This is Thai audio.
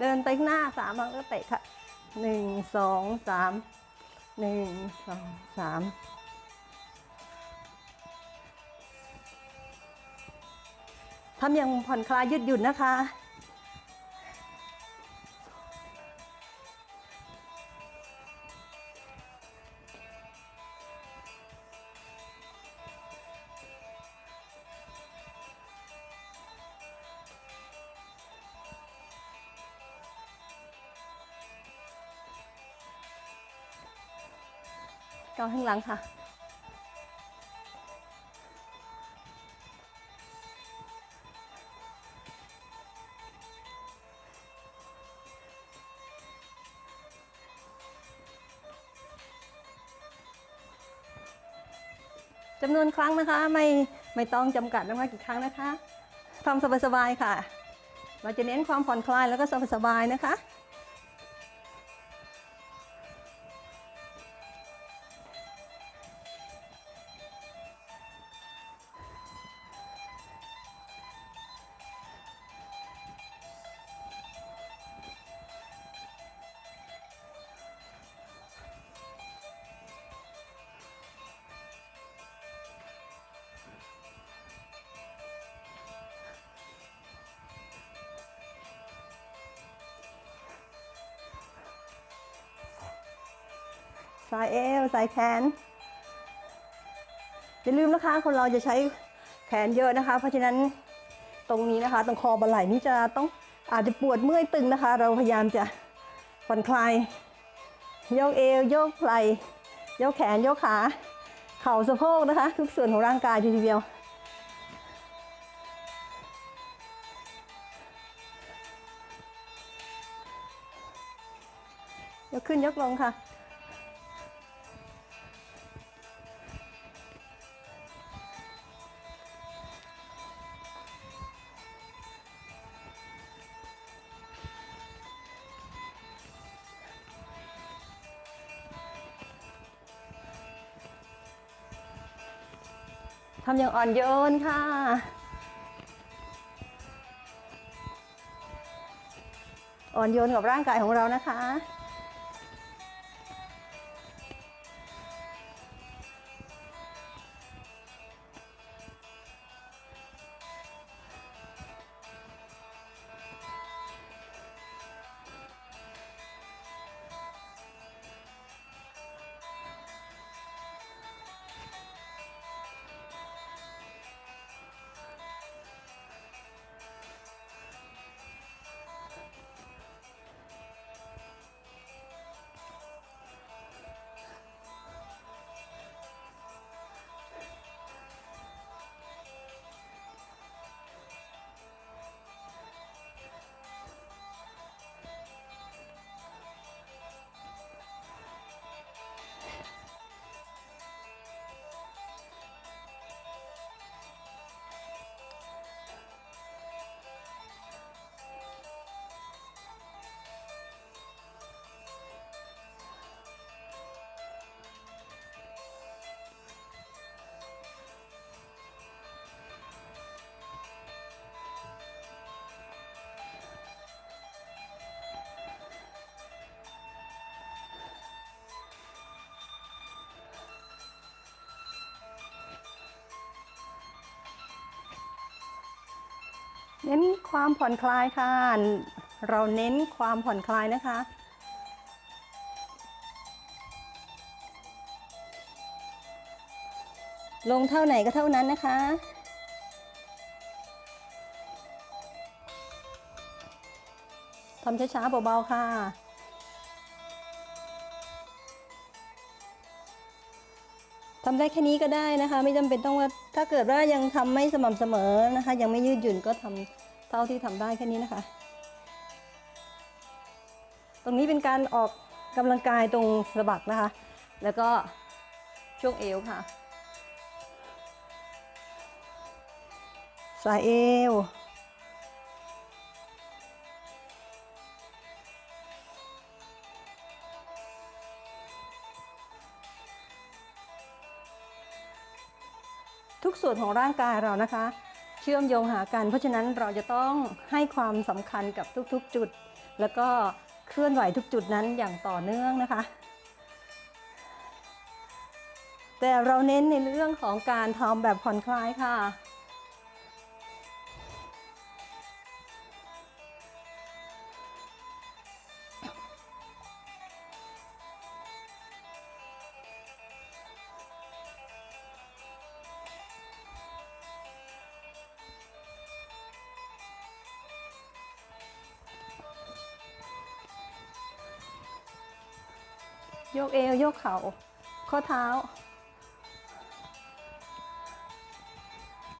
เดินไปข้างหน้าสามครั้งแล้วเตะค่ะหนึ่งสองสามหนึ่งสองสามทำอย่างผ่อนคลายยืดหยุ่นนะคะ ก้าวข้างหลังค่ะ จำนวนครั้งนะคะ ไม่ไม่ต้องจำกัดว่ากี่ครั้งนะคะทำสบายๆค่ะ เราจะเน้นความผ่อนคลายแล้วก็สบายๆนะคะ สายเอวสายแขน อย่าลืมนะคะ คนเราจะใช้แขนเยอะนะคะ เพราะฉะนั้นตรงนี้นะคะ ตรงคอบ่าไหล่นี่จะต้องอาจจะปวดเมื่อยตึงนะคะ เราพยายามจะผ่อนคลายโยกเอวโยกไหล่โยกแขนโยกขาเข่าสะโพกนะคะ ทุกส่วนของร่างกายทีเดียวยกขึ้นยกลงค่ะ ทำอย่างอ่อนโยนค่ะ อ่อนโยนกับร่างกายของเรานะคะ เน้นความผ่อนคลายค่ะ เราเน้นความผ่อนคลายนะคะ ลงเท่าไหนก็เท่านั้นนะคะ ทำช้าๆเบาๆค่ะ ทำได้แค่นี้ก็ได้นะคะ ไม่จำเป็นต้องว่าถ้าเกิดว่ายังทำไม่สม่ำเสมอนะคะ ยังไม่ยืดหยุ่นก็ทำเท่าที่ทำได้แค่นี้นะคะ ตรงนี้เป็นการออกกำลังกายตรงสะบักนะคะ แล้วก็ช่วงเอวค่ะสายเอว ทุกส่วนของร่างกายเรานะคะ เชื่อมโยงหากัน เพราะฉะนั้นเราจะต้องให้ความสำคัญกับทุกๆจุด แล้วก็เคลื่อนไหวทุกจุดนั้นอย่างต่อเนื่องนะคะ แต่เราเน้นในเรื่องของการทำแบบผ่อนคลายค่ะ ยกเอว ยกเข่าข้อเท้า